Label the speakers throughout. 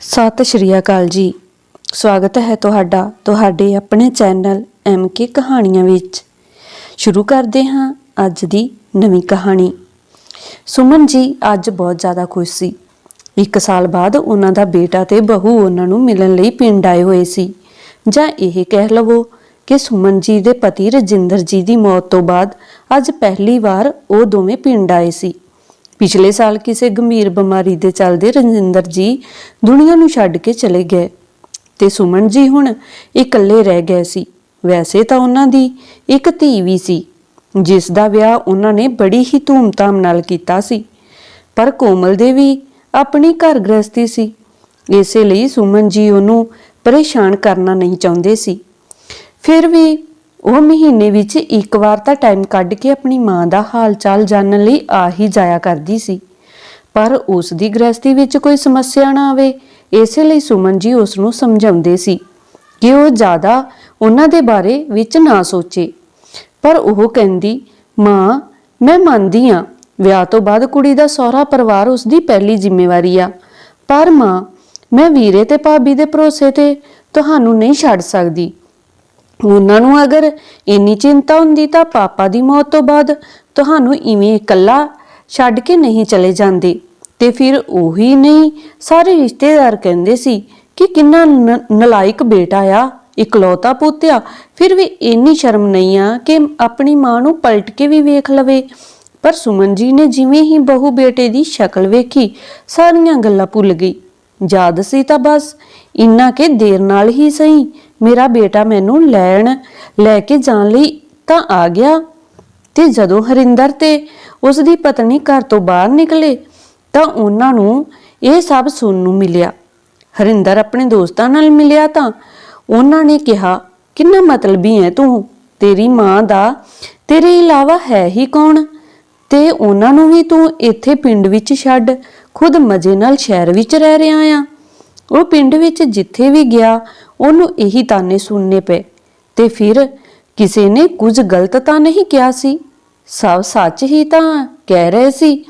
Speaker 1: ਸਤਿ ਸ਼੍ਰੀ ਅਕਾਲ ਜੀ। ਸਵਾਗਤ ਹੈ ਤੁਹਾਡਾ ਤੁਹਾਡੇ ਆਪਣੇ ਚੈਨਲ ਐਮ ਕੇ ਕਹਾਣੀਆਂ ਵਿੱਚ। ਸ਼ੁਰੂ ਕਰਦੇ ਹਾਂ ਅੱਜ ਦੀ ਨਵੀਂ ਕਹਾਣੀ। ਸੁਮਨ ਜੀ ਅੱਜ ਬਹੁਤ ਜ਼ਿਆਦਾ ਖੁਸ਼ ਸੀ। ਇੱਕ ਸਾਲ ਬਾਅਦ ਉਹਨਾਂ ਦਾ ਬੇਟਾ ਤੇ ਬਹੂ ਉਹਨਾਂ ਨੂੰ ਮਿਲਣ ਲਈ ਪਿੰਡ ਆਏ ਹੋਏ ਸੀ। ਜਾਂ ਇਹ ਕਹਿ ਲਵੋ ਕਿ ਸੁਮਨ ਜੀ ਦੇ ਪਤੀ ਰਜਿੰਦਰ ਜੀ ਦੀ ਮੌਤ ਤੋਂ ਬਾਅਦ ਅੱਜ ਪਹਿਲੀ ਵਾਰ ਉਹ ਦੋਵੇਂ ਪਿੰਡ ਆਏ ਸੀ। ਪਿਛਲੇ ਸਾਲ ਕਿਸੇ ਗੰਭੀਰ ਬਿਮਾਰੀ ਦੇ ਚੱਲਦੇ ਰਜਿੰਦਰ ਜੀ ਦੁਨੀਆ ਨੂੰ ਛੱਡ ਕੇ ਚਲੇ ਗਏ ਤੇ ਸੁਮਨ ਜੀ ਹੁਣ ਇਕੱਲੇ ਰਹਿ ਗਏ ਸੀ। ਵੈਸੇ ਤਾਂ ਉਹਨਾਂ ਦੀ ਇੱਕ ਧੀ ਵੀ ਸੀ, ਜਿਸ ਦਾ ਵਿਆਹ ਉਹਨਾਂ ਨੇ ਬੜੀ ਹੀ ਧੂਮਧਾਮ ਨਾਲ ਕੀਤਾ ਸੀ। ਪਰ ਕੋਮਲ ਦੇ ਵੀ ਆਪਣੀ ਘਰ ਗ੍ਰਸਤੀ ਸੀ, ਇਸੇ ਲਈ ਸੁਮਨ ਜੀ ਉਹਨੂੰ ਪਰੇਸ਼ਾਨ ਕਰਨਾ ਨਹੀਂ ਚਾਹੁੰਦੇ ਸੀ। ਫਿਰ ਵੀ ਉਹ ਮਹੀਨੇ ਵਿੱਚ ਇੱਕ ਵਾਰ ਤਾਂ ਟਾਈਮ ਕੱਢ ਕੇ ਆਪਣੀ ਮਾਂ ਦਾ ਹਾਲ ਚਾਲ ਜਾਣਨ ਲਈ ਆ ਹੀ ਜਾਇਆ ਕਰਦੀ ਸੀ। ਪਰ ਉਸ ਦੀ ਗ੍ਰਸਤੀ ਵਿੱਚ ਕੋਈ ਸਮੱਸਿਆ ਨਾ ਆਵੇ, ਇਸੇ ਲਈ ਸੁਮਨ ਜੀ ਉਸ ਨੂੰ ਸਮਝਾਉਂਦੇ ਸੀ ਕਿ ਉਹ ਜ਼ਿਆਦਾ ਉਹਨਾਂ ਦੇ ਬਾਰੇ ਵਿੱਚ ਨਾ ਸੋਚੇ। ਪਰ ਉਹ ਕਹਿੰਦੀ, ਮਾਂ, ਮੈਂ ਮੰਨਦੀ ਆ ਵਿਆਹ ਤੋਂ ਬਾਅਦ ਕੁੜੀ ਦਾ ਸਹੁਰਾ ਪਰਿਵਾਰ ਉਸ ਦੀ ਪਹਿਲੀ ਜ਼ਿੰਮੇਵਾਰੀ ਆ, ਪਰ ਮਾਂ, ਮੈਂ ਵੀਰੇ ਤੇ ਭਾਬੀ ਦੇ ਭਰੋਸੇ ਤੇ ਤੁਹਾਨੂੰ ਨਹੀਂ ਛੱਡ ਸਕਦੀ। ਉਹਨਾਂ ਨੂੰ ਅਗਰ ਇੰਨੀ ਚਿੰਤਾ ਹੁੰਦੀ ਤਾਂ ਪਾਪਾ ਦੀ ਮੌਤ ਤੋਂ ਬਾਅਦ ਤੁਹਾਨੂੰ ਇਵੇਂ ਇਕੱਲਾ ਛੱਡ ਕੇ ਨਹੀਂ ਚਲੇ ਜਾਂਦੇ। ਤੇ ਫਿਰ ਉਹੀ ਨਹੀਂ, ਸਾਰੇ ਰਿਸ਼ਤੇਦਾਰ ਕਹਿੰਦੇ ਸੀ ਕਿ ਕਿੰਨਾ ਨਲਾਇਕ ਬੇਟਾ ਆ, ਇਕਲੌਤਾ ਪੁੱਤ ਫਿਰ ਵੀ ਇੰਨੀ ਸ਼ਰਮ ਨਹੀਂ ਆ ਕਿ ਆਪਣੀ ਮਾਂ ਨੂੰ ਪਲਟ ਕੇ ਵੀ ਵੇਖ ਲਵੇ। ਪਰ ਸੁਮਨ ਜੀ ਨੇ ਜਿਵੇਂ ਹੀ ਬਹੂ ਬੇਟੇ ਦੀ ਸ਼ਕਲ ਵੇਖੀ, ਸਾਰੀਆਂ ਗੱਲਾਂ ਭੁੱਲ ਗਈ। ਯਾਦ ਸੀ ਤਾਂ ਬਸ, ਇੰਨਾ ਕਿ ਦੇਰ ਨਾਲ ਹੀ ਸਹੀ ਮੇਰਾ ਬੇਟਾ ਮੈਨੂੰ ਲੈਣ, ਲੈ ਕੇ ਜਾਣ ਲਈ ਤਾਂ ਆ ਗਿਆ ਤੇ ਜਦੋਂ ਹਰਿੰਦਰ ਤੇ ਉਸ ਦੀ ਪਤਨੀ ਘਰ ਤੋਂ ਬਾਹਰ ਨਿਕਲੇ ਤਾਂ ਉਹਨਾਂ ਨੂੰ ਇਹ ਸਭ ਸੁਣਨ ਨੂੰ ਮਿਲਿਆ। ਹਰਿੰਦਰ ਆਪਣੇ ਦੋਸਤਾਂ ਨਾਲ ਮਿਲਿਆ ਤਾਂ ਉਹਨਾਂ ਨੇ ਕਿਹਾ, ਕਿੰਨਾ ਮਤਲਬੀ ਹੈ ਤੂੰ? ਤੇਰੀ ਮਾਂ ਦਾ ਤੇਰੇ ਇਲਾਵਾ ਹੈ ਹੀ ਕੌਣ? ਤੇ ਉਹਨਾਂ ਨੂੰ ਵੀ ਤੂੰ ਇੱਥੇ ਪਿੰਡ ਵਿੱਚ ਛੱਡ, ਖੁਦ ਮਜ਼ੇ ਨਾਲ ਸ਼ਹਿਰ ਵਿੱਚ ਰਹਿ ਰਿਹਾ ਆ। ਉਹ ਪਿੰਡ ਵਿੱਚ ਜਿੱਥੇ ਵੀ ਗਿਆ, ਉਹਨੂੰ ਇਹੀ ਤਾਨੇ ਸੁਣਨੇ ਪਏ। ਤੇ ਫਿਰ ਕਿਸੇ ਨੇ ਕੁਝ ਗਲਤ ਤਾਂ ਨਹੀਂ ਕਿਹਾ ਸੀ? ਸਭ ਸੱਚ ਹੀ ਤਾਂ ਕਹਿ ਰਹੇ ਸੀ,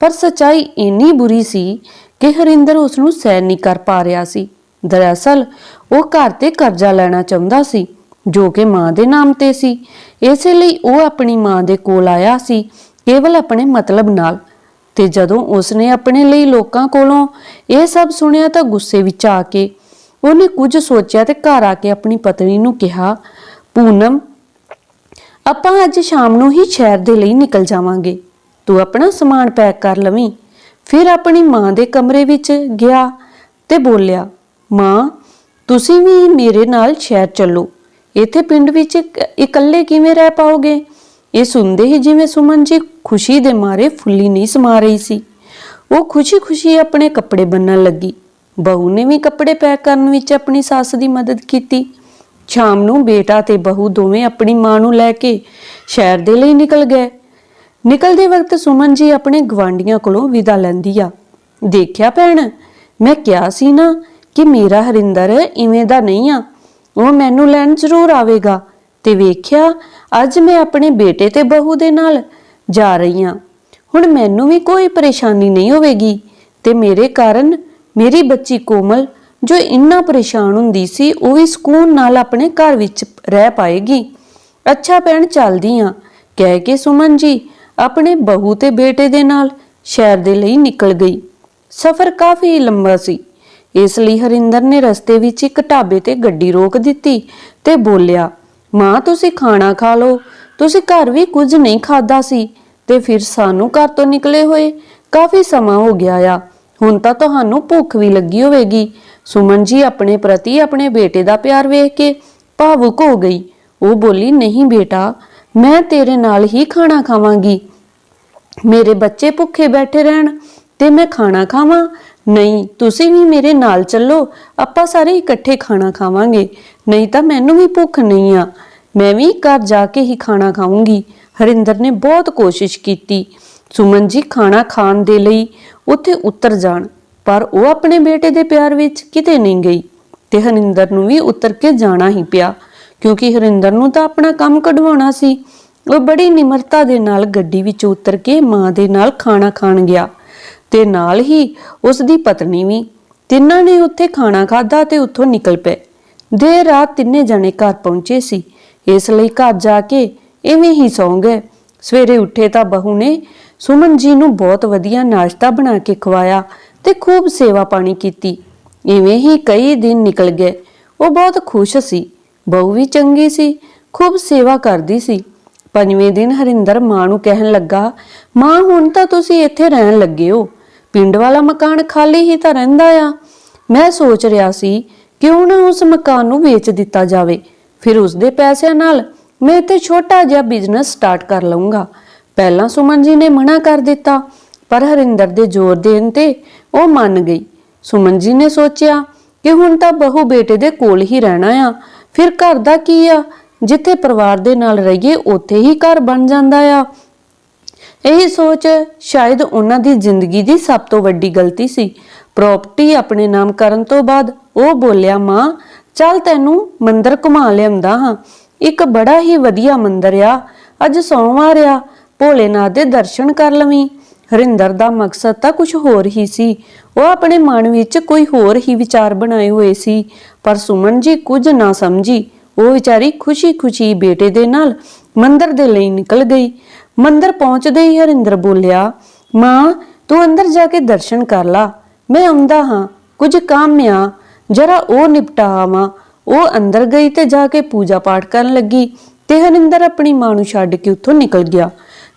Speaker 1: ਪਰ ਸਚਾਈ ਇੰਨੀ ਬੁਰੀ ਸੀ ਕਿ ਹਰਿੰਦਰ ਉਸ ਨੂੰ ਸਹਿਨ ਨਹੀਂ ਕਰ ਪਾ ਰਿਹਾ ਸੀ। ਦਰਅਸਲ, ਉਹ ਘਰ ਤੇ ਕਰਜ਼ਾ ਲੈਣਾ ਚਾਹੁੰਦਾ ਸੀ, ਜੋ ਕਿ ਮਾਂ ਦੇ ਨਾਮ ਤੇ ਸੀ। ਇਸੇ ਲਈ ਉਹ ਆਪਣੀ ਮਾਂ ਦੇ ਕੋਲ ਆਇਆ ਸੀ, ਕੇਵਲ ਆਪਣੇ ਮਤਲਬ ਨਾਲ। ਤੇ ਜਦੋਂ ਉਸਨੇ ਆਪਣੇ ਲਈ ਲੋਕਾਂ ਕੋਲੋਂ ਇਹ ਸਭ ਸੁਣਿਆ ਤਾਂ ਗੁੱਸੇ ਵਿੱਚ ਆ ਕੇ ਉਹਨੇ ਕੁਝ ਸੋਚਿਆ ਤੇ ਘਰ ਆ ਕੇ ਆਪਣੀ ਪਤਨੀ ਨੂੰ ਕਿਹਾ, ਪੂਨਮ, ਆਪਾਂ ਅੱਜ ਸ਼ਾਮ ਨੂੰ ਹੀ ਸ਼ਹਿਰ ਦੇ ਲਈ ਨਿਕਲ ਜਾਵਾਂਗੇ। ਤੂੰ ਆਪਣਾ ਸਮਾਨ ਪੈਕ ਕਰ ਲਵੀਂ। ਫਿਰ ਆਪਣੀ ਮਾਂ ਦੇ ਕਮਰੇ ਵਿੱਚ ਗਿਆ ਤੇ ਬੋਲਿਆ, ਮਾਂ, ਤੁਸੀਂ ਵੀ ਮੇਰੇ ਨਾਲ ਸ਼ਹਿਰ ਚੱਲੋ। ਇੱਥੇ ਪਿੰਡ ਵਿੱਚ ਇਕੱਲੇ ਕਿਵੇਂ ਰਹਿ ਪਾਓਗੇ? ਇਹ ਸੁਣਦੇ ਹੀ ਜਿਵੇਂ ਸੁਮਨ ਜੀ ਖੁਸ਼ੀ ਦੇ ਮਾਰੇ ਫੁੱਲੀ ਨਹੀਂ ਸਮਾ ਰਹੀ ਸੀ। ਉਹ ਖੁਸ਼ੀ-ਖੁਸ਼ੀ ਆਪਣੇ ਕੱਪੜੇ ਬੰਨਣ ਲੱਗੀ। ਬਹੂ ਨੇ ਵੀ ਕੱਪੜੇ ਪੈਕ ਕਰਨ ਵਿੱਚ ਆਪਣੀ ਸੱਸ ਦੀ ਮਦਦ ਕੀਤੀ। ਸ਼ਾਮ ਨੂੰ ਬੇਟਾ ਤੇ ਬਹੂ ਦੋਵੇਂ ਆਪਣੀ ਮਾਂ ਨੂੰ ਲੈ ਕੇ ਸ਼ਹਿਰ ਦੇ ਲਈ ਨਿਕਲ ਗਏ। ਨਿਕਲਦੇ ਵਕਤ ਸੁਮਨ ਜੀ ਆਪਣੇ ਗਵਾਂਡੀਆਂ ਕੋਲੋਂ ਵਿਦਾ ਲੈਂਦੀ ਆ। ਦੇਖਿਆ ਭੈਣ, ਮੈਂ ਕਿਹਾ ਸੀ ਨਾ ਕਿ ਮੇਰਾ ਹਰਿੰਦਰ ਇਵੇਂ ਦਾ ਨਹੀਂ ਆ। ਉਹ ਮੈਨੂੰ ਲੈਣ ਜ਼ਰੂਰ ਆਵੇਗਾ ਤੇ ਵੇਖਿਆ ਅੱਜ ਮੈਂ ਆਪਣੇ ਬੇਟੇ ਤੇ ਬਹੂ ਦੇ ਨਾਲ ਜਾ ਰਹੀ ਹਾਂ ਹੁਣ ਮੈਨੂੰ ਵੀ ਕੋਈ ਪਰੇਸ਼ਾਨੀ ਨਹੀਂ ਹੋਵੇਗੀ ਤੇ ਮੇਰੇ ਕਾਰਨ ਮੇਰੀ ਬੱਚੀ ਕੋਮਲ, ਜੋ ਇੰਨਾ ਪਰੇਸ਼ਾਨ ਹੁੰਦੀ ਸੀ, ਉਹ ਵੀ ਸਕੂਨ ਨਾਲ ਆਪਣੇ ਘਰ ਵਿੱਚ ਰਹਿ ਪਾਏਗੀ। ਅੱਛਾ ਭੈਣ ਚੱਲਦੀ ਆ ਕਹਿ ਕੇ ਸੁਮਨ ਜੀ ਆਪਣੇ ਬਹੂ ਤੇ ਬੇਟੇ ਦੇ ਨਾਲ ਸ਼ਹਿਰ ਦੇ ਲਈ ਨਿਕਲ ਗਈ। ਸਫ਼ਰ ਕਾਫੀ ਲੰਬਾ ਸੀ। ਇਸ ਲਈ ਹਰਿੰਦਰ ਨੇ ਰਸਤੇ ਵਿੱਚ ਇੱਕ ਢਾਬੇ ਤੇ ਗੱਡੀ ਰੋਕ ਦਿੱਤੀ ਤੇ ਬੋਲਿਆ, ਮਾਂ, ਤੁਸੀਂ ਖਾਣਾ ਖਾ ਲਓ। ਤੁਸੀਂ ਘਰ ਵੀ ਕੁਝ ਨਹੀਂ ਖਾਦਾ ਸੀ ਤੇ ਫਿਰ ਸਾਨੂੰ ਘਰ ਤੋਂ ਨਿਕਲੇ ਹੋਏ। ਕਾਫੀ ਸਮਾਂ ਹੋ ਗਿਆ ਆ। ਹੁਣ ਤਾਂ ਤੁਹਾਨੂੰ ਭੁੱਖ ਵੀ ਲੱਗੀ ਹੋਵੇਗੀ। ਸੁਮਨ ਜੀ ਆਪਣੇ ਪ੍ਰਤੀ ਆਪਣੇ ਬੇਟੇ ਦਾ ਪਿਆਰ ਵੇਖ ਕੇ ਭਾਵੁਕ ਹੋ ਗਈ। ਉਹ ਬੋਲੀ, ਨਹੀਂ ਬੇਟਾ, ਮੈਂ ਤੇਰੇ ਨਾਲ ਹੀ ਖਾਣਾ ਖਾਵਾਂਗੀ। ਮੇਰੇ ਬੱਚੇ ਭੁੱਖੇ ਬੈਠੇ ਰਹਿਣ ਤੇ ਮੈਂ ਖਾਣਾ ਖਾਵਾਂ। ਨਹੀਂ, ਤੁਸੀਂ ਵੀ ਮੇਰੇ ਨਾਲ ਚੱਲੋ। ਆਪਾਂ ਸਾਰੇ ਇਕੱਠੇ ਖਾਣਾ ਖਾਵਾਂਗੇ। ਨਹੀਂ ਤਾਂ ਮੈਨੂੰ ਵੀ ਭੁੱਖ ਨਹੀਂ ਆ। ਮੈਂ ਵੀ ਘਰ ਜਾ ਕੇ ਹੀ ਖਾਣਾ ਖਾਵਾਂਗੀ ਹਰਿੰਦਰ ਨੇ ਬਹੁਤ ਕੋਸ਼ਿਸ਼ ਕੀਤੀ। ਸੁਮਨ ਜੀ ਖਾਣਾ ਖਾਣ ਦੇ ਲਈ ਉੱਥੇ ਉਤਰ ਜਾਣ, ਪਰ ਉਹ ਆਪਣੇ ਬੇਟੇ ਦੇ ਪਿਆਰ ਵਿੱਚ ਕਿਤੇ ਨਹੀਂ ਗਈ ਤੇ ਹਰਿੰਦਰ ਨੂੰ ਵੀ ਉਤਰ ਕੇ ਜਾਣਾ ਹੀ ਪਿਆ, ਕਿਉਂਕਿ ਹਰਿੰਦਰ ਨੂੰ ਤਾਂ ਆਪਣਾ ਕੰਮ ਕਢਵਾਉਣਾ ਸੀ। ਉਹ ਬੜੀ ਨਿਮਰਤਾ ਦੇ ਨਾਲ ਗੱਡੀ ਵਿੱਚ ਉਤਰ ਕੇ ਮਾਂ ਦੇ ਨਾਲ ਖਾਣਾ ਖਾਣ ਗਿਆ ਤੇ ਨਾਲ ਹੀ ਉਸ ਦੀ ਪਤਨੀ ਵੀ। ਤਿੰਨਾਂ ਨੇ ਉੱਥੇ ਖਾਣਾ ਖਾਧਾ ਤੇ ਉੱਥੋਂ ਨਿਕਲ ਪਏ। ਦੇਰ ਰਾਤ ਤਿੰਨੇ ਜਣੇ ਘਰ ਪਹੁੰਚੇ ਸੀ। ਇਸ ਲਈ ਘਰ ਜਾ ਕੇ ਇਵੇਂ ਹੀ ਸੌਂ ਗਏ ਸਵੇਰੇ ਉੱਠੇ ਤਾਂ ਬਹੂ ਨੇ ਸੁਮਨ ਜੀ ਨੂੰ ਬਹੁਤ ਵਧੀਆ ਨਾਸ਼ਤਾ ਬਣਾ ਕੇ ਖਵਾਇਆ ਤੇ ਖੂਬ ਸੇਵਾ ਪਾਣੀ ਕੀਤੀ। ਇਵੇਂ ਹੀ ਕਈ ਦਿਨ ਨਿਕਲ ਗਏ। ਉਹ ਬਹੁਤ ਖੁਸ਼ ਸੀ। ਬਹੂ ਵੀ ਚੰਗੀ ਸੀ, ਖੂਬ ਸੇਵਾ ਕਰਦੀ ਸੀ। ਪੰਜਵੇਂ ਦਿਨ ਹਰਿੰਦਰ ਮਾਂ ਨੂੰ ਕਹਿਣ ਲੱਗਾ, ਮਾਂ, ਹੁਣ ਤਾਂ ਤੁਸੀਂ ਇੱਥੇ ਰਹਿਣ ਲੱਗੇ ਹੋ। ਪਿੰਡ ਵਾਲਾ ਮਕਾਨ ਖਾਲੀ ਹੀ ਤਾਂ ਰਹਿੰਦਾ ਆ। ਮੈਂ ਸੋਚ ਰਿਹਾ ਸੀ, ਕਿਉਂ ਨਾ ਉਸ ਮਕਾਨ ਨੂੰ ਵੇਚ ਦਿੱਤਾ ਜਾਵੇ। ਫਿਰ ਉਸ ਦੇ ਪੈਸਿਆਂ ਨਾਲ ਮੈਂ ਇੱਥੇ ਛੋਟਾ ਜਿਹਾ ਬਿਜ਼ਨਸ ਸਟਾਰਟ ਕਰ ਲਵਾਂਗਾ ਪਹਿਲਾਂ ਸੁਮਨ ਜੀ ਨੇ ਮਨਾ ਕਰ ਦਿੱਤਾ, ਪਰ ਹਰਿੰਦਰ ਦੇ ਜ਼ੋਰ ਦੇਣ ਤੇ ਉਹ ਮੰਨ ਗਈ। ਸੁਮਨ ਜੀ ਨੇ ਸੋਚਿਆ ਕਿ ਹੁਣ ਤਾਂ ਬਹੂ ਬੇਟੇ ਦੇ ਕੋਲ ਹੀ ਰਹਿਣਾ ਆ। ਫਿਰ ਘਰ ਦਾ ਕੀ ਆ? ਜਿੱਥੇ ਪਰਿਵਾਰ ਦੇ ਨਾਲ ਰਹੀਏ, ਉੱਥੇ ਹੀ ਘਰ ਬਣ ਜਾਂਦਾ ਆ। ਇਹ ਸੋਚ ਸ਼ਾਇਦ ਉਹਨਾਂ ਦੀ ਜ਼ਿੰਦਗੀ ਦੀ ਸਭ ਤੋਂ ਵੱਡੀ ਗਲਤੀ ਸੀ। ਪ੍ਰਾਪਰਟੀ ਆਪਣੇ ਨਾਮ ਕਰਨ ਤੋਂ ਬਾਅਦ ਉਹ ਬੋਲਿਆ, ਮਾਂ ਚੱਲ ਤੈਨੂੰ ਮੰਦਰ ਘੁਮਾ ਲਿਆਉਂਦਾ ਹਾਂ। ਇੱਕ ਬੜਾ ਹੀ ਵਧੀਆ ਮੰਦਰ ਆ। ਅੱਜ ਸੋਮਵਾਰ ਆ। ਭੋਲੇਨਾਥ ਦੇ ਦਰਸ਼ਨ ਕਰ ਲਵੀਂ। ਹਰਿੰਦਰ ਦਾ ਮਕਸਦ ਤਾਂ ਕੁਝ ਹੋਰ ਹੀ ਸੀ। ਉਹ ਆਪਣੇ ਮਨ ਵਿੱਚ ਕੋਈ ਹੋਰ ਹੀ ਵਿਚਾਰ ਬਣਾਏ ਹੋਏ ਸੀ। ਪਰ ਸੁਮਨ ਜੀ ਕੁਝ ਨਾ ਸਮਝੀ। ਉਹ ਵਿਚਾਰੀ ਖੁਸ਼ੀ-ਖੁਸ਼ੀ ਬੇਟੇ ਦੇ ਨਾਲ ਮੰਦਰ ਦੇ ਲਈ ਨਿਕਲ ਗਈ। ਮੰਦਰ ਪਹੁੰਚਦੇ ਹੀ ਹਰਿੰਦਰ ਬੋਲਿਆ, ਮਾਂ, ਤੂੰ ਅੰਦਰ ਜਾ ਕੇ ਦਰਸ਼ਨ ਕਰ ਲਾ। ਮੈਂ ਆਉਂਦਾ ਹਾਂ। ਕੁਝ ਕੰਮ ਆ। ਜਰਾ ਉਹ ਨਿਪਟਾਵਾਂ। ਉਹ ਅੰਦਰ ਗਈ ਤੇ ਜਾ ਕੇ ਪੂਜਾ ਪਾਠ ਕਰਨ ਲੱਗੀ ਤੇ ਹਰਿੰਦਰ ਆਪਣੀ ਮਾਂ ਨੂੰ ਛੱਡ ਕੇ ਉੱਥੋਂ ਨਿਕਲ ਗਿਆ।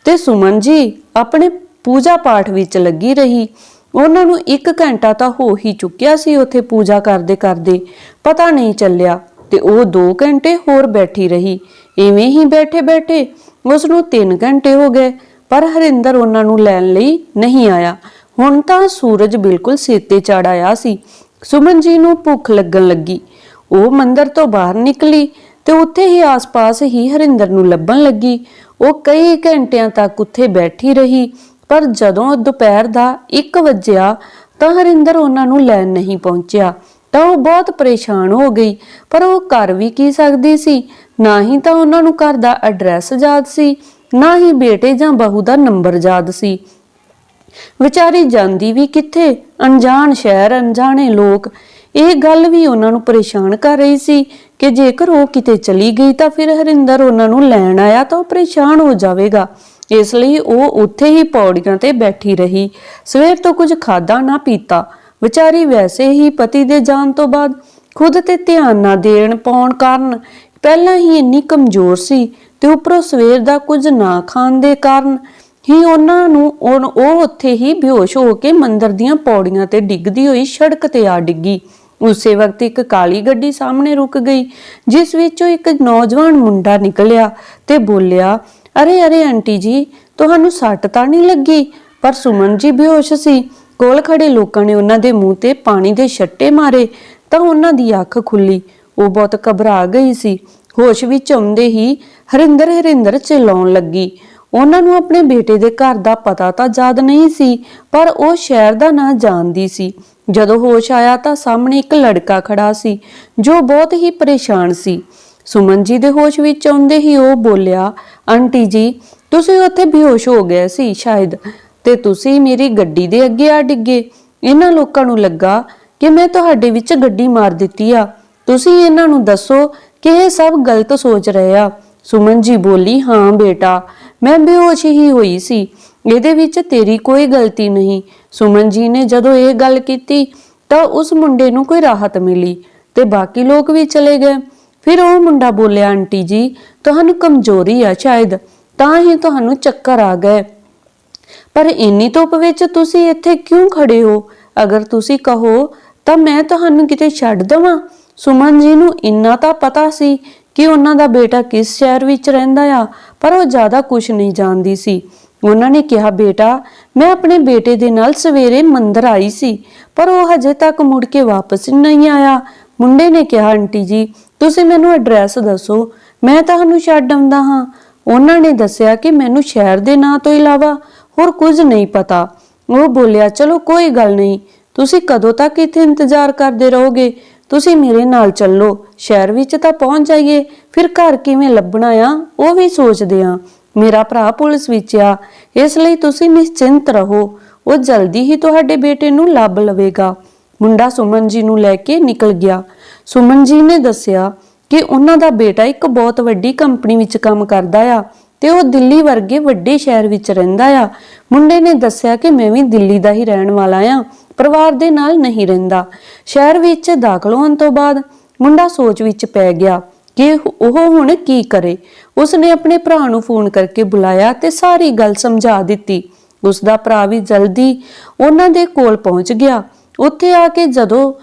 Speaker 1: ਤੇ ਸੁਮਨ ਜੀ, ਆਪਣੇ ਪੂਜਾ ਪਾਠ ਵਿੱਚ ਲੱਗੀ ਰਹੀ। ਉਹਨਾਂ ਨੂੰ 1 ਘੰਟਾ ਤਾਂ ਹੋ ਹੀ ਚੁੱਕਿਆ ਸੀ ਉੱਥੇ ਪੂਜਾ ਕਰਦੇ ਕਰਦੇ। ਪਤਾ ਨਹੀਂ ਚੱਲਿਆ ਤੇ ਉਹ 2 ਘੰਟੇ ਹੋਰ ਬੈਠੀ ਰਹੀ। ਐਵੇਂ ਹੀ ਬੈਠੇ ਬੈਠੇ ਉਸ ਨੂੰ 3 ਘੰਟੇ ਹੋ ਗਏ, ਪਰ ਹਰਿੰਦਰ ਉਹਨਾਂ ਨੂੰ ਲੈਣ ਲਈ ਨਹੀਂ ਆਇਆ। ਹੁਣ ਤਾਂ ਸੂਰਜ ਬਿਲਕੁਲ ਸਿਰ ਤੇ ਚੜ ਆਇਆ ਸੀ। ਸੁਮਨ ਜੀ ਨੂੰ ਭੁੱਖ ਲੱਗਣ ਲੱਗੀ। ਉਹ ਮੰਦਰ ਤੋਂ ਬਾਹਰ ਨਿਕਲੀ ਤੇ ਉੱਥੇ ਹੀ ਆਸ-ਪਾਸ ਹੀ ਹਰਿੰਦਰ ਨੂੰ ਲੱਭਣ ਲੱਗੀ। ਉਹ ਕਈ ਘੰਟਿਆਂ ਤੱਕ ਉੱਥੇ ਬੈਠੀ ਰਹੀ, ਪਰ ਜਦੋਂ ਦੁਪਹਿਰ ਦਾ 1 ਵਜਿਆ ਤਾਂ ਹਰਿੰਦਰ ਉਹਨਾਂ ਨੂੰ ਲੈਣ ਨਹੀਂ ਪਹੁੰਚਿਆ। ਤਾਂ ਉਹ ਬਹੁਤ ਪਰੇਸ਼ਾਨ ਹੋ ਗਈ, ਪਰ ਉਹ ਕਰ ਵੀ ਕੀ ਸਕਦੀ ਸੀ? ਨਾ ਹੀ ਤਾਂ ਉਹਨਾਂ ਨੂੰ ਘਰ ਦਾ ਐਡਰੈਸ ਯਾਦ ਸੀ, ਨਾ ਹੀ ਬੇਟੇ ਜਾਂ ਬਹੂ ਦਾ ਨੰਬਰ ਯਾਦ ਸੀ। ਵਿਚਾਰੀ ਜਾਂਦੀ ਵੀ ਕਿੱਥੇ? ਅਣਜਾਣ ਸ਼ਹਿਰ, ਅਣਜਾਣੇ ਲੋਕ। ਇਹ ਗੱਲ ਵੀ ਉਹਨਾਂ ਨੂੰ ਪਰੇਸ਼ਾਨ ਕਰ ਰਹੀ ਸੀ ਕਿ ਜੇਕਰ ਉਹ ਕਿਤੇ ਚਲੀ ਗਈ ਤਾਂ ਫਿਰ ਹਰਿੰਦਰ ਉਹਨਾਂ ਨੂੰ ਲੈਣ ਆਇਆ ਤਾਂ ਉਹ ਪਰੇਸ਼ਾਨ ਹੋ ਜਾਵੇਗਾ। ਇਸ ਲਈ ਉਹ ਉੱਥੇ ਹੀ ਪੌੜੀਆਂ ਤੇ ਬੈਠੀ ਰਹੀ। ਸਵੇਰ ਤੋਂ ਕੁਝ ਖਾਦਾ ਨਾ ਪੀਤਾ। ਵਿਚਾਰੀ ਵੈਸੇ ਹੀ ਪਤੀ ਦੇ ਜਾਣ ਤੋਂ ਬਾਅਦ ਖੁਦ ਤੇ ਧਿਆਨ ਨਾ ਦੇਣ ਪਾਉਣ ਕਾਰਨ ਪਹਿਲਾਂ ਹੀ ਇੰਨੀ ਕਮਜ਼ੋਰ ਸੀ ਤੇ ਉੱਪਰੋਂ ਸਵੇਰ ਦਾ ਕੁਝ ਨਾ ਖਾਣ ਦੇ ਕਾਰਨ ਹੀ ਉਹਨਾਂ ਨੂੰ ਉਹ ਉਹ ਉੱਥੇ ਹੀ ਬੇਹੋਸ਼ ਹੋ ਕੇ ਮੰਦਰ ਦੀਆਂ ਪੌੜੀਆਂ ਤੇ ਡਿੱਗਦੀ ਹੋਈ ਸੜਕ ਤੇ ਆ ਡਿੱਗੀ। ਉਸੇ ਵਕਤ ਇੱਕ ਕਾਲੀ ਗੱਡੀ ਸਾਹਮਣੇ ਰੁਕ ਗਈ, ਜਿਸ ਵਿੱਚੋਂ ਇੱਕ ਨੌਜਵਾਨ ਮੁੰਡਾ ਨਿਕਲਿਆ ਤੇ ਬੋਲਿਆ, ਅਰੇ ਅਰੇ ਆਂਟੀ ਜੀ, ਤੁਹਾਨੂੰ ਸੱਟ ਤਾਂ ਨਹੀਂ ਲੱਗੀ, ਪਰ ਸੁਮਨ ਜੀ ਬੇਹੋਸ਼ ਸੀ। ਕੋਲ ਖੜੇ ਲੋਕਾਂ ਨੇ ਉਹਨਾਂ ਦੇ ਮੂੰਹ ਤੇ ਪਾਣੀ ਦੇ ਛੱਟੇ ਮਾਰੇ ਤਾਂ ਉਹਨਾਂ ਦੀ ਅੱਖ ਖੁੱਲੀ। ਉਹ ਬਹੁਤ ਘਬਰਾ ਗਈ ਸੀ। ਹੋਸ਼ ਵਿੱਚ ਆਉਂਦੇ ਹੀ ਹਰਿੰਦਰ ਹਰਿੰਦਰ ਚਲਾਉਣ ਲੱਗੀ। ਉਹਨਾਂ ਨੂੰ ਆਪਣੇ ਬੇਟੇ ਦੇ ਘਰ ਦਾ ਪਤਾ ਤਾਂ ਯਾਦ ਨਹੀਂ ਸੀ, ਪਰ ਉਹ ਸ਼ਹਿਰ ਦਾ ਨਾਂ ਜਾਣਦੀ ਸੀ। ਜਦੋਂ ਹੋਸ਼ ਆਇਆ ਤਾਂ ਸਾਹਮਣੇ ਇੱਕ ਲੜਕਾ ਖੜਾ ਸੀ, ਜੋ ਬਹੁਤ ਹੀ ਪਰੇਸ਼ਾਨ ਸੀ। ਸੁਮਨ ਜੀ ਦੇ ਹੋਸ਼ ਵਿੱਚ ਆਉਂਦੇ ਹੀ ਉਹ ਬੋਲਿਆ, ਆਂਟੀ ਜੀ, ਤੁਸੀਂ ਉੱਥੇ ਬੇਹੋਸ਼ ਹੋ ਗਏ ਸੀ ਸ਼ਾਇਦ, ਤੇ ਤੁਸੀਂ ਮੇਰੀ ਗੱਡੀ ਦੇ ਅੱਗੇ ਆ ਡਿੱਗੇ। ਇਹਨਾਂ ਲੋਕਾਂ ਨੂੰ ਲੱਗਾ ਕਿ ਮੈਂ ਤੁਹਾਡੇ ਵਿੱਚ ਗੱਡੀ ਮਾਰ ਦਿੱਤੀ ਆ। ਤੁਸੀਂ ਇਹਨਾਂ ਨੂੰ ਦੱਸੋ ਕਿ ਇਹ ਸਭ ਗਲਤ ਸੋਚ ਰਹੇ ਆ। ਸੁਮਨ ਜੀ ਬੋਲੀ, ਹਾਂ ਬੇਟਾ, ਮੈਂ ਬੇਹੋਸ਼ ਹੀ ਹੋਈ ਸੀ। ਇਹਦੇ ਵਿੱਚ ਤੇਰੀ ਕੋਈ ਗਲਤੀ ਨਹੀਂ। ਸੁਮਨ ਜੀ ਨੇ ਜਦੋਂ ਇਹ ਗੱਲ ਕੀਤੀ, ਤਾਂ ਉਸ ਮੁੰਡੇ ਨੂੰ ਕੋਈ ਰਾਹਤ ਮਿਲੀ ਤੇ ਬਾਕੀ ਲੋਕ ਵੀ ਚਲੇ ਗਏ। ਫਿਰ ਉਹ ਮੁੰਡਾ ਬੋਲਿਆ, ਆਂਟੀ ਜੀ, ਤੁਹਾਨੂੰ ਕਮਜ਼ੋਰੀ ਆ ਸ਼ਾਇਦ, ਤਾਂ ਹੀ ਤੁਹਾਨੂੰ ਚੱਕਰ ਆ ਗਏ। ਪਰ ਇੰਨੀ ਧੁੱਪ ਵਿੱਚ ਤੁਸੀਂ ਇੱਥੇ ਕਿਉਂ ਖੜੇ ਹੋ? ਅਗਰ ਤੁਸੀਂ ਕਹੋ, ਤਾਂ ਮੈਂ ਤੁਹਾਨੂੰ ਕਿਤੇ ਛੱਡ ਦਵਾਂ। ਸੁਮਨ ਜੀ ਨੂੰ ਇੰਨਾ ਤਾਂ ਪਤਾ ਸੀ ਕਿ ਉਹਨਾਂ ਦਾ ਬੇਟਾ ਕਿਸ ਸ਼ਹਿਰ ਵਿੱਚ ਰਹਿੰਦਾ ਆ, ਪਰ ਉਹ ਜ਼ਿਆਦਾ ਕੁਝ ਨਹੀਂ ਜਾਣਦੀ ਸੀ। ਉਹਨਾਂ ਨੇ ਕਿਹਾ, ਬੇਟਾ, ਮੈਂ ਆਪਣੇ ਬੇਟੇ ਦੇ ਨਾਲ ਸਵੇਰੇ ਮੰਦਰ ਆਈ ਸੀ, ਪਰ ਉਹ ਹਜੇ ਤੱਕ ਮੁੜ ਕੇ ਵਾਪਸ ਨਹੀਂ ਆਇਆ। ਮੁੰਡੇ ਨੇ ਕਿਹਾ, ਆਂਟੀ ਜੀ, ਤੁਸੀਂ ਮੈਨੂੰ ਐਡਰੈਸ ਦੱਸੋ, ਮੈਂ ਤੁਹਾਨੂੰ ਛੱਡ ਆਉਂਦਾ ਹਾਂ। ਉਹਨਾਂ ਨੇ ਦੱਸਿਆ ਕਿ ਮੈਨੂੰ ਸ਼ਹਿਰ ਦੇ ਨਾਂ ਤੋਂ ਇਲਾਵਾ ਹੋਰ ਕੁਝ ਨਹੀਂ ਪਤਾ। ਉਹ ਬੋਲਿਆ, ਚਲੋ, ਕੋਈ ਗੱਲ ਨਹੀਂ, ਤੁਸੀਂ ਕਦੋਂ ਤੱਕ ਇੱਥੇ ਇੰਤਜ਼ਾਰ ਕਰਦੇ ਰਹੋਗੇ? ਤੁਸੀਂ ਮੇਰੇ ਨਾਲ ਚੱਲੋ, ਸ਼ਹਿਰ ਵਿੱਚ ਤਾਂ ਪਹੁੰਚ ਜਾਈਏ, ਫਿਰ ਘਰ ਕਿਵੇਂ ਲੱਭਣਾ ਆ, ਉਹ ਵੀ ਸੋਚਦੇ ਆ ਮੇਰਾ ਭਰਾ ਪੁਲਿਸ ਵਿੱਚ ਆ, ਇਸ ਲਈ ਤੁਸੀਂ ਨਿਸ਼ਚਿੰਤ ਰਹੋ। ਉਹ ਜਲਦੀ ਹੀ ਤੁਹਾਡੇ ਬੇਟੇ ਨੂੰ ਲੱਭ ਲਵੇਗਾ। ਮੁੰਡਾ ਸੁਮਨ ਜੀ ਨੂੰ ਲੈ ਕੇ ਨਿਕਲ ਗਿਆ। ਸੁਮਨ ਜੀ ਨੇ ਦੱਸਿਆ ਕਿ ਉਹਨਾਂ ਦਾ ਬੇਟਾ ਇੱਕ ਬਹੁਤ ਵੱਡੀ ਕੰਪਨੀ ਵਿੱਚ ਕੰਮ ਕਰਦਾ ਆ ਤੇ ਉਹ ਦਿੱਲੀ ਵਰਗੇ ਵੱਡੇ ਸ਼ਹਿਰ ਵਿੱਚ ਰਹਿੰਦਾ ਆ। ਮੁੰਡੇ ਨੇ ਦੱਸਿਆ ਕਿ ਮੈਂ ਵੀ ਦਿੱਲੀ ਦਾ ਹੀ ਰਹਿਣ ਵਾਲਾ ਆ। ਪਰਿਵਾਰ ਦੇ ਨਾਲ ਨਹੀਂ ਰਹਿੰਦਾ। ਸ਼ਹਿਰ ਵਿੱਚ ਦਾਖਲ ਹੋਣ ਤੋਂ ਬਾਅਦ ਮੁੰਡਾ ਸੋਚ ਵਿੱਚ ਪੈ ਗਿਆ ਕਿ ਉਹ ਹੁਣ ਕੀ ਕਰੇ। ਉਸਨੇ ਆਪਣੇ ਭਰਾ ਨੂੰ ਫੋਨ ਕਰਕੇ ਬੁਲਾਇਆ ਤੇ ਸਾਰੀ ਗੱਲ ਸਮਝਾ ਦਿੱਤੀ। ਉਸ ਦਾ ਭਰਾ ਵੀ ਜਲਦੀ ਉਹਨਾਂ ਦੇ ਕੋਲ ਪਹੁੰਚ ਗਿਆ। ਉੱਥੇ ਆ ਕੇ ਜਦੋਂ